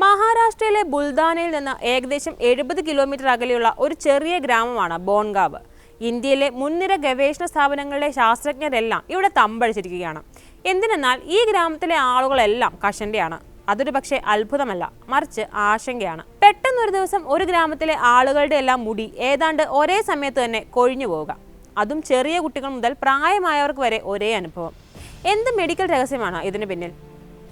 മഹാരാഷ്ട്രയിലെ ബുൽദാനയിൽ നിന്ന് ഏകദേശം എഴുപത് കിലോമീറ്റർ അകലെയുള്ള ഒരു ചെറിയ ഗ്രാമമാണ് ബോൺഗാവ്. ഇന്ത്യയിലെ മുൻനിര ഗവേഷണ സ്ഥാപനങ്ങളിലെ ശാസ്ത്രജ്ഞരെല്ലാം ഇവിടെ തമ്പടിച്ചിരിക്കുകയാണ്. എന്തിനെന്നാൽ ഈ ഗ്രാമത്തിലെ ആളുകളെല്ലാം കഷണ്ടിയാണ്. അതൊരു പക്ഷേ അത്ഭുതമല്ല മറിച്ച് ആശങ്കയാണ്. പെട്ടെന്നൊരു ദിവസം ഒരു ഗ്രാമത്തിലെ ആളുകളുടെ എല്ലാം മുടി ഏതാണ്ട് ഒരേ സമയത്ത് തന്നെ കൊഴിഞ്ഞു പോവുക. അതും ചെറിയ കുട്ടികൾ മുതൽ പ്രായമായവർക്ക് വരെ ഒരേ അനുഭവം. എന്ത് മെഡിക്കൽ രഹസ്യമാണ് ഇതിന് പിന്നിൽ?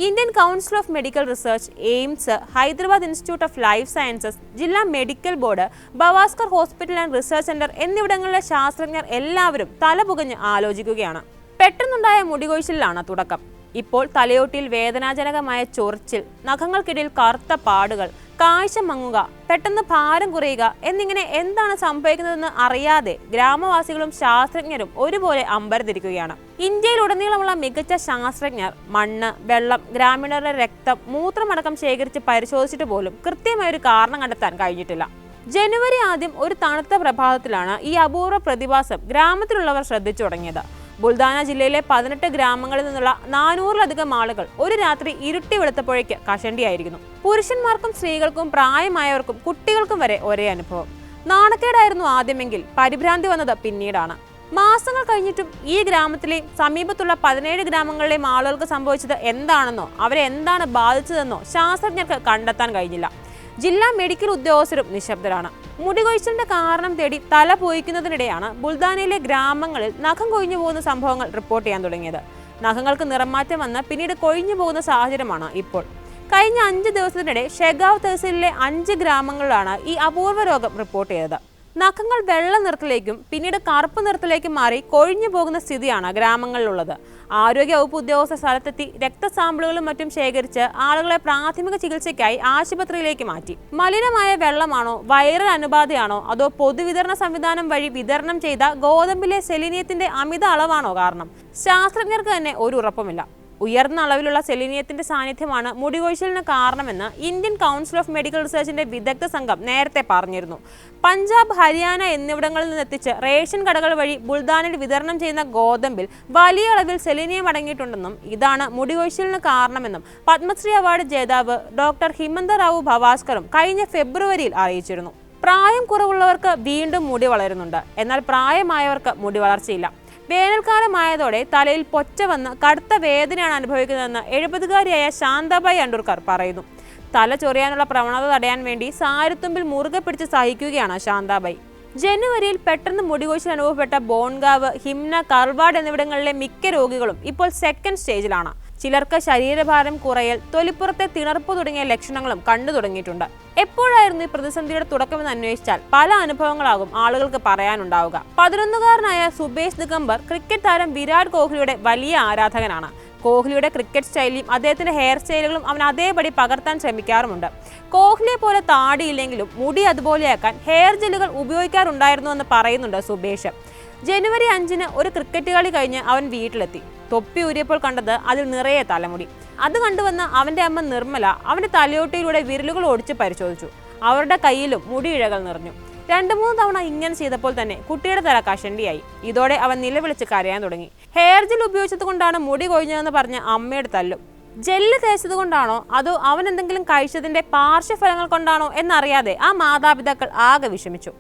Indian council of medical research AIIMS Hyderabad institute of life sciences ജില്ലാ medical board Bawaskar hospital and research centre എന്നിവിടങ്ങളിലെ ശാസ്ത്രജ്ഞർ എല്ലാവരും തലപുകഞ്ഞ് ആലോചിക്കുകയാണ്. പെട്ടെന്നുണ്ടായ മുടികൊഴിച്ചിലാണ് തുടക്കം. ഇപ്പോൾ തലയോട്ടിയിൽ വേദനാജനകമായ ചൊറിച്ചിൽ നഖങ്ങൾക്കിടയിൽ കറുത്ത പാടുകൾ കാഴ്ച മങ്ങുക പെട്ടെന്ന് ഭാരം കുറയുക എന്നിങ്ങനെ എന്താണ് സംഭവിക്കുന്നതെന്ന് അറിയാതെ ഗ്രാമവാസികളും ശാസ്ത്രജ്ഞരും ഒരുപോലെ അമ്പരതിരിക്കുകയാണ് ഇന്ത്യയിലുടനീളമുള്ള മികച്ച ശാസ്ത്രജ്ഞർ മണ്ണ് വെള്ളം ഗ്രാമീണരുടെ രക്തം മൂത്രമടക്കം ശേഖരിച്ച് പരിശോധിച്ചിട്ട് പോലും കൃത്യമായ ഒരു കാരണം കണ്ടെത്താൻ കഴിഞ്ഞിട്ടില്ല. ജനുവരി ആദ്യം ഒരു തണുത്ത പ്രഭാതത്തിലാണ് ഈ അപൂർവ പ്രതിഭാസം ഗ്രാമത്തിലുള്ളവർ ശ്രദ്ധിച്ചു തുടങ്ങിയത്. ബുൽദാന ജില്ലയിലെ പതിനെട്ട് ഗ്രാമങ്ങളിൽ നിന്നുള്ള നാനൂറിലധികം ആളുകൾ ഒരു രാത്രി ഇരുട്ടി വെളുത്തപ്പോഴേക്ക് കഷണ്ടിയായിരിക്കുന്നു. പുരുഷന്മാർക്കും സ്ത്രീകൾക്കും പ്രായമായവർക്കും കുട്ടികൾക്കും വരെ ഒരേ അനുഭവം. നാണക്കേടായിരുന്നു ആദ്യമെങ്കിൽ പരിഭ്രാന്തി വന്നത് പിന്നീടാണ്. മാസങ്ങൾ കഴിഞ്ഞിട്ടും ഈ ഗ്രാമത്തിലെയും സമീപത്തുള്ള പതിനേഴ് ഗ്രാമങ്ങളിലെയും ആളുകൾക്ക് സംഭവിച്ചത് എന്താണെന്നോ അവരെ എന്താണ് ബാധിച്ചതെന്നോ ശാസ്ത്രജ്ഞർക്ക് കണ്ടെത്താൻ കഴിഞ്ഞില്ല. ജില്ലാ മെഡിക്കൽ ഉദ്യോഗസ്ഥരും നിശബ്ദരാണ്. മുടികൊഴിച്ചിലിന്റെ കാരണം തേടി തല പോയിക്കുന്നതിനിടെയാണ് ബുൽദാനയിലെ ഗ്രാമങ്ങളിൽ നഖം കൊഴിഞ്ഞു പോകുന്ന സംഭവങ്ങൾ റിപ്പോർട്ട് ചെയ്യാൻ തുടങ്ങിയത്. നഖങ്ങൾക്ക് നിറമാറ്റം വന്ന് പിന്നീട് കൊഴിഞ്ഞു പോകുന്ന സാഹചര്യമാണ് ഇപ്പോൾ. കഴിഞ്ഞ അഞ്ച് ദിവസത്തിനിടെ ഷെഗാവ് തഹസീലിലെ അഞ്ച് ഗ്രാമങ്ങളിലാണ് ഈ അപൂർവ രോഗം റിപ്പോർട്ട് ചെയ്തത്. നഖങ്ങൾ വെള്ള നിറത്തിലേക്കും പിന്നീട് കറുപ്പ് നിറത്തിലേക്കും മാറി കൊഴിഞ്ഞു പോകുന്ന സ്ഥിതിയാണ് ഗ്രാമങ്ങളിലുള്ളത്. ആരോഗ്യ വകുപ്പ് ഉദ്യോഗസ്ഥ സ്ഥലത്തെത്തി രക്തസാമ്പിളുകളും മറ്റും ശേഖരിച്ച് ആളുകളെ പ്രാഥമിക ചികിത്സയ്ക്കായി ആശുപത്രിയിലേക്ക് മാറ്റി. മലിനമായ വെള്ളമാണോ വൈറൽ അണുബാധയാണോ അതോ പൊതുവിതരണ സംവിധാനം വഴി വിതരണം ചെയ്ത ഗോതമ്പിലെ സെലിനിയത്തിന്റെ അമിത അളവാണോ കാരണം? ശാസ്ത്രജ്ഞർക്ക് തന്നെ ഒരു ഉറപ്പുമില്ല. ഉയർന്ന അളവിലുള്ള സെലിനിയത്തിന്റെ സാന്നിധ്യമാണ് മുടികൊഴിച്ചിലിന് കാരണമെന്ന് ഇന്ത്യൻ കൗൺസിൽ ഓഫ് മെഡിക്കൽ റിസർച്ചിന്റെ വിദഗ്ധ സംഘം നേരത്തെ പറഞ്ഞിരുന്നു. പഞ്ചാബ് ഹരിയാന എന്നിവിടങ്ങളിൽ നിന്നെത്തിച്ച് റേഷൻ കടകൾ വഴി ബുൾദാനിൽ വിതരണം ചെയ്യുന്ന ഗോതമ്പിൽ വലിയ അളവിൽ സെലിനിയം അടങ്ങിയിട്ടുണ്ടെന്നും ഇതാണ് മുടികൊഴിച്ചിലിന് കാരണമെന്നും പത്മശ്രീ അവാർഡ് ജേതാവ് ഡോക്ടർ ഹിമന്ത റാവു ഭവാസ്കറും കഴിഞ്ഞ ഫെബ്രുവരിയിൽ അറിയിച്ചിരുന്നു. പ്രായം കുറവുള്ളവർക്ക് വീണ്ടും മുടി വളരുന്നുണ്ട്. എന്നാൽ പ്രായമായവർക്ക് മുടി വളർച്ചയില്ല. വേനൽക്കാലമായതോടെ തലയിൽ പൊറ്റ വന്ന് കടുത്ത വേദനയാണ് അനുഭവിക്കുന്നതെന്ന് എഴുപതുകാരിയായ ശാന്തബായി അണ്ടൂർക്കർ പറയുന്നു. തല ചൊറിയാനുള്ള പ്രവണത തടയാൻ വേണ്ടി സാരത്തുമ്പിൽ മുറുകെ പിടിച്ച് സഹിക്കുകയാണ് ശാന്താബായി ജനുവരിയിൽ പെട്ടെന്ന് മുടികൊഴിച്ചിൽ അനുഭവപ്പെട്ട ബോൺഗാവ് ഹിംന കർവാഡ് എന്നിവിടങ്ങളിലെ മിക്ക രോഗികളും ഇപ്പോൾ സെക്കൻഡ് സ്റ്റേജിലാണ് ചിലർക്ക് ശരീരഭാരം കുറയൽ തൊലിപ്പുറത്തെ തിണർപ്പ് തുടങ്ങിയ ലക്ഷണങ്ങളും കണ്ടു തുടങ്ങിയിട്ടുണ്ട്. എപ്പോഴായിരുന്നു ഈ പ്രതിസന്ധിയുടെ തുടക്കമെന്ന് അന്വേഷിച്ചാൽ പല അനുഭവങ്ങളാകും ആളുകൾക്ക് പറയാനുണ്ടാവുക. പതിനൊന്നുകാരനായ സുബേഷ് ദിഗംബർ ക്രിക്കറ്റ് താരം വിരാട് കോഹ്ലിയുടെ വലിയ ആരാധകനാണ്. കോഹ്ലിയുടെ ക്രിക്കറ്റ് സ്റ്റൈലിയും അദ്ദേഹത്തിന്റെ ഹെയർ സ്റ്റൈലുകളും അവൻ അതേപടി പകർത്താൻ ശ്രമിക്കാറുമുണ്ട്. കോഹ്ലിയെ പോലെ താടിയില്ലെങ്കിലും മുടി അതുപോലെയാക്കാൻ ഹെയർ ജെല്ലുകൾ ഉപയോഗിക്കാറുണ്ടായിരുന്നു എന്ന് പറയുന്നുണ്ട് സുബേഷ്. ജനുവരി അഞ്ചിന് ഒരു ക്രിക്കറ്റ് കളി കഴിഞ്ഞ് അവൻ വീട്ടിലെത്തി. തൊപ്പി ഊരിയപ്പോൾ കണ്ടത് അതിൽ നിറയെ തലമുടി. അത് കണ്ടുവന്ന അവന്റെ അമ്മ നിർമ്മല അവന്റെ തലയോട്ടിയിലൂടെ വിരലുകൾ ഓടിച്ച് പരിശോധിച്ചു. അവരുടെ കയ്യിലും മുടിയിഴകൾ നിറഞ്ഞു. രണ്ടു മൂന്ന് തവണ ഇങ്ങനെ ചെയ്തപ്പോൾ തന്നെ കുട്ടിയുടെ തല കഷണ്ടിയായി. ഇതോടെ അവൻ നിലവിളിച്ച് കരയാൻ തുടങ്ങി. ഹെയർ ജെൽ ഉപയോഗിച്ചത് കൊണ്ടാണ് മുടി കൊഴിഞ്ഞതെന്ന് പറഞ്ഞ അമ്മയുടെ തല്ലും. ജെല്ല് തേച്ചത് കൊണ്ടാണോ? അതോ അവൻ എന്തെങ്കിലും കഴിച്ചതിന്റെ പാർശ്വഫലങ്ങൾ കൊണ്ടാണോ എന്നറിയാതെ ആ മാതാപിതാക്കൾ ആകെ വിഷമിച്ചു.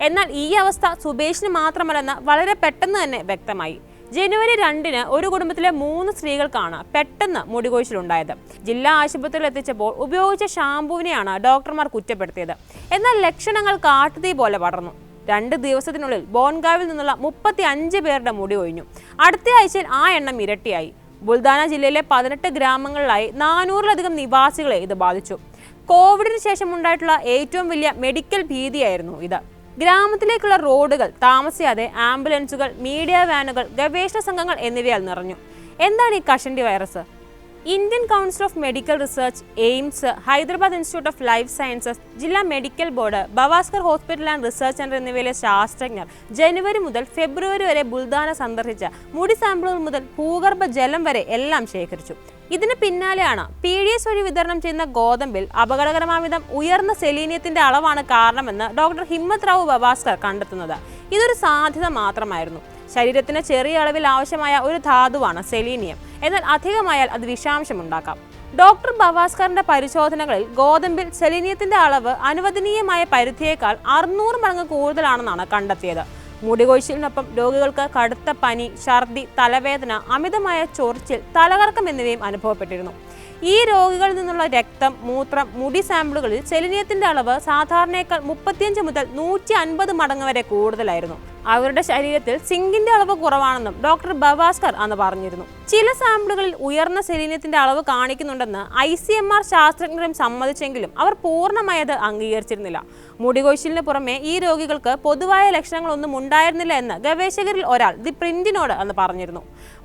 എന്നാൽ ഈ അവസ്ഥ സുബേഷിന് മാത്രമല്ലെന്ന് വളരെ പെട്ടെന്ന് തന്നെ വ്യക്തമായി. ജനുവരി രണ്ടിന് ഒരു കുടുംബത്തിലെ മൂന്ന് സ്ത്രീകൾക്കാണ് പെട്ടെന്ന് മുടികൊഴിച്ചിലുണ്ടായത്. ജില്ലാ ആശുപത്രിയിൽ എത്തിച്ചപ്പോൾ ഉപയോഗിച്ച ഷാംപൂവിനെയാണ് ഡോക്ടർമാർ കുറ്റപ്പെടുത്തിയത്. എന്നാൽ ലക്ഷണങ്ങൾ കാട്ടുതീ പോലെ പടർന്നു. രണ്ട് ദിവസത്തിനുള്ളിൽ ബോൺഗാവിൽ നിന്നുള്ള മുപ്പത്തി അഞ്ച് പേരുടെ മുടി ഒഴിഞ്ഞു അടുത്ത ആഴ്ചയിൽ ആ എണ്ണം ഇരട്ടിയായി. ബുൽദാന ജില്ലയിലെ പതിനെട്ട് ഗ്രാമങ്ങളിലായി നാനൂറിലധികം നിവാസികളെ ഇത് ബാധിച്ചു. കോവിഡിന് ശേഷം ഉണ്ടായിട്ടുള്ള ഏറ്റവും വലിയ മെഡിക്കൽ ഭീതിയായിരുന്നു ഇത്. ഗ്രാമത്തിലേക്കുള്ള റോഡുകൾ താമസിയാതെ ആംബുലൻസുകൾ മീഡിയ വാനുകൾ ഗവേഷണ സംഘങ്ങൾ എന്നിവയാൽ നിറഞ്ഞു. എന്താണ് ഈ കഷണ്ടി virus? Indian council of medical research AIIMS Hyderabad institute of life sciences ജില്ലാ medical board Bawaskar hospital and research centre എന്നിവയിലെ ശാസ്ത്രജ്ഞർ ജനുവരി മുതൽ ഫെബ്രുവരി വരെ ബുൽദാന സന്ദർശിച്ച മുടി സാമ്പിളുകൾ മുതൽ ഭൂഗർഭ ജലം വരെ എല്ലാം ശേഖരിച്ചു. ഇതിന് പിന്നാലെയാണ് പി ഡി എസ് വഴി വിതരണം ചെയ്യുന്ന ഗോതമ്പിൽ അപകടകരമായ വിധം ഉയർന്ന സെലീനിയത്തിന്റെ അളവാണ് കാരണമെന്ന് ഡോക്ടർ ഹിമ്മത് റാവു ബവാസ്കർ കണ്ടെത്തുന്നത്. ഇതൊരു സാധ്യത മാത്രമായിരുന്നു. ശരീരത്തിന് ചെറിയ അളവിൽ ആവശ്യമായ ഒരു ധാതുവാണ് സെലീനിയം. എന്നാൽ അധികമായാൽ അത് വിഷാംശമുണ്ടാക്കാം ഡോക്ടർ ബവാസ്കറിന്റെ പരിശോധനകളിൽ ഗോതമ്പിൽ സെലീനിയത്തിന്റെ അളവ് അനുവദനീയമായ പരിധിയേക്കാൾ അറുന്നൂറ് മടങ്ങ് കൂടുതലാണെന്നാണ് കണ്ടെത്തിയത്. മുടികൊഴിച്ചിലിനൊപ്പം രോഗികൾക്ക് കടുത്ത പനി ഛർദി തലവേദന അമിതമായ ചൊറിച്ചിൽ തലകറക്കം എന്നിവയും അനുഭവപ്പെട്ടിരുന്നു. ഈ രോഗികളിൽ നിന്നുള്ള രക്തം മൂത്രം മുടി സാമ്പിളുകളിൽ സെലിനിയത്തിന്റെ അളവ് സാധാരണയേക്കാൾ മുപ്പത്തിയഞ്ച് മുതൽ നൂറ്റി അൻപത് മടങ്ങ് വരെ കൂടുതലായിരുന്നു. അവരുടെ ശരീരത്തിൽ സിങ്കിന്റെ അളവ് കുറവാണെന്നും ഡോക്ടർ ബവാസ്കർ അന്ന് പറഞ്ഞിരുന്നു. ചില സാമ്പിളുകളിൽ ഉയർന്ന സെലീനിയത്തിന്റെ അളവ് കാണിക്കുന്നുണ്ടെന്ന് ഐ സി എം ആർ ശാസ്ത്രജ്ഞരും സമ്മതിച്ചെങ്കിലും അവർ പൂർണമായത് അംഗീകരിച്ചിരുന്നില്ല. മുടികൊഴിച്ചിലിന് പുറമെ ഈ രോഗികൾക്ക് പൊതുവായ ലക്ഷണങ്ങളൊന്നും ഉണ്ടായിരുന്നില്ല എന്ന് ഗവേഷകരിൽ ഒരാൾ ദി പ്രിന്റിനോട് അന്ന് പറഞ്ഞിരുന്നു.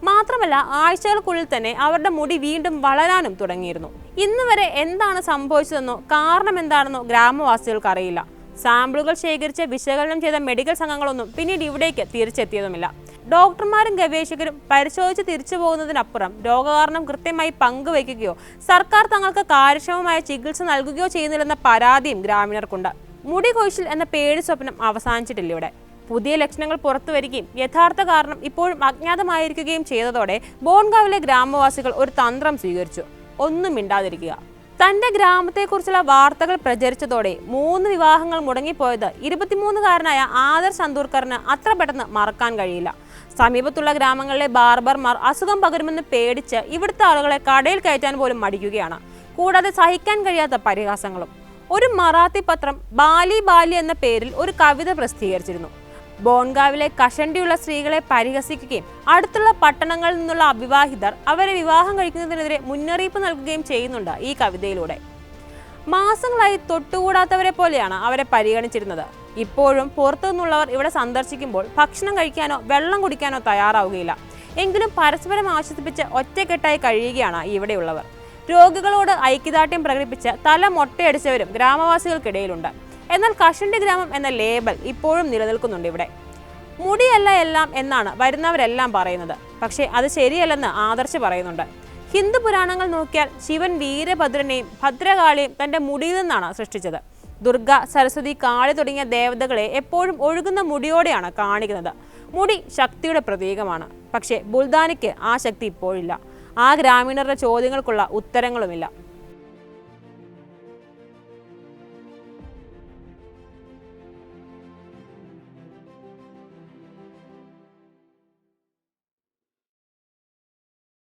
മാത്രമല്ല ആഴ്ചകൾക്കുള്ളിൽ തന്നെ അവരുടെ മുടി വീണ്ടും വളരാനും തുടങ്ങിയിരുന്നു. ഇന്നവരെ എന്താണ് സംഭവിച്ചതെന്നോ കാരണം എന്താണെന്നോ ഗ്രാമവാസികൾക്ക് അറിയില്ല. സാമ്പിളുകൾ ശേഖരിച്ച് വിശകലനം ചെയ്ത മെഡിക്കൽ സംഘങ്ങളൊന്നും പിന്നീട് ഇവിടേക്ക് തിരിച്ചെത്തിയതുമില്ല. ഡോക്ടർമാരും ഗവേഷകരും പരിശോധിച്ച് തിരിച്ചു പോകുന്നതിനപ്പുറം രോഗകാരണം കൃത്യമായി പങ്കുവയ്ക്കുകയോ സർക്കാർ തങ്ങൾക്ക് കാര്യക്ഷമമായ ചികിത്സ നൽകുകയോ ചെയ്യുന്നില്ലെന്ന പരാതിയും ഗ്രാമീണർക്കുണ്ട്. മുടി കൊഴിച്ചിൽ എന്ന പേടി സ്വപ്നം അവസാനിച്ചിട്ടില്ല ഇവിടെ. പുതിയ ലക്ഷണങ്ങൾ പുറത്തു വരികയും യഥാർത്ഥ കാരണം ഇപ്പോഴും അജ്ഞാതമായിരിക്കുകയും ചെയ്തതോടെ ബോൺഗാവിലെ ഗ്രാമവാസികൾ ഒരു തന്ത്രം സ്വീകരിച്ചു. ഒന്നും മിണ്ടാതിരിക്കുക. തന്റെ ഗ്രാമത്തെക്കുറിച്ചുള്ള വാർത്തകൾ പ്രചരിച്ചതോടെ മൂന്ന് വിവാഹങ്ങൾ മുടങ്ങിപ്പോയത് ഇരുപത്തിമൂന്നുകാരനായ ആദർ അന്തൂർക്കറിന് അത്ര പെട്ടെന്ന് മറക്കാൻ കഴിയില്ല. സമീപത്തുള്ള ഗ്രാമങ്ങളിലെ ബാർബർമാർ അസുഖം പകരുമെന്ന് പേടിച്ച് ഇവിടുത്തെ ആളുകളെ കടയിൽ കയറ്റാൻ പോലും മടിക്കുകയാണ്. കൂടാതെ സഹിക്കാൻ കഴിയാത്ത പരിഹാസങ്ങളും. ഒരു മറാത്തി പത്രം ബാലി ബാലി എന്ന പേരിൽ ഒരു കവിത പ്രസിദ്ധീകരിച്ചിരുന്നു. ബോൺഗാവിലെ കഷണ്ടിയുള്ള സ്ത്രീകളെ പരിഹസിക്കുകയും അടുത്തുള്ള പട്ടണങ്ങളിൽ നിന്നുള്ള അവിവാഹിതർ അവരെ വിവാഹം കഴിക്കുന്നതിനെതിരെ മുന്നറിയിപ്പ് നൽകുകയും ചെയ്യുന്നുണ്ട് ഈ കവിതയിലൂടെ. മാസങ്ങളായി തൊട്ടുകൂടാത്തവരെ പോലെയാണ് അവരെ പരിഗണിച്ചിരുന്നത്. ഇപ്പോഴും പുറത്തു നിന്നുള്ളവർ ഇവിടെ സന്ദർശിക്കുമ്പോൾ ഭക്ഷണം കഴിക്കാനോ വെള്ളം കുടിക്കാനോ തയ്യാറാവുകയില്ല. എങ്കിലും പരസ്പരം ആശ്വസിപ്പിച്ച് ഒറ്റക്കെട്ടായി കഴിയുകയാണ് ഇവിടെയുള്ളവർ. രോഗികളോട് ഐക്യദാർഢ്യം പ്രകടിപ്പിച്ച് തല മൊട്ടയടിച്ചവരും ഗ്രാമവാസികൾക്കിടയിലുണ്ട്. എന്നാൽ കഷണ്ടി ഗ്രാമം എന്ന ലേബൽ ഇപ്പോഴും നിലനിൽക്കുന്നുണ്ട് ഇവിടെ. മുടിയല്ല എല്ലാം എന്നാണ് വരുന്നവരെല്ലാം പറയുന്നത്. പക്ഷേ അത് ശരിയല്ലെന്ന് ആദർശ് പറയുന്നുണ്ട്. ഹിന്ദു പുരാണങ്ങൾ നോക്കിയാൽ ശിവൻ വീരഭദ്രനെയും ഭദ്രകാളിയും തന്റെ മുടിയിൽ നിന്നാണ് സൃഷ്ടിച്ചത്. ദുർഗ സരസ്വതി കാളി തുടങ്ങിയ ദേവതകളെ എപ്പോഴും ഒഴുകുന്ന മുടിയോടെയാണ് കാണിക്കുന്നത്. മുടി ശക്തിയുടെ പ്രതീകമാണ്. പക്ഷേ ബുൽദാനിക്ക് ആ ശക്തി ഇപ്പോഴില്ല. ആ ഗ്രാമീണരുടെ ചോദ്യങ്ങൾക്കുള്ള ഉത്തരങ്ങളുമില്ല.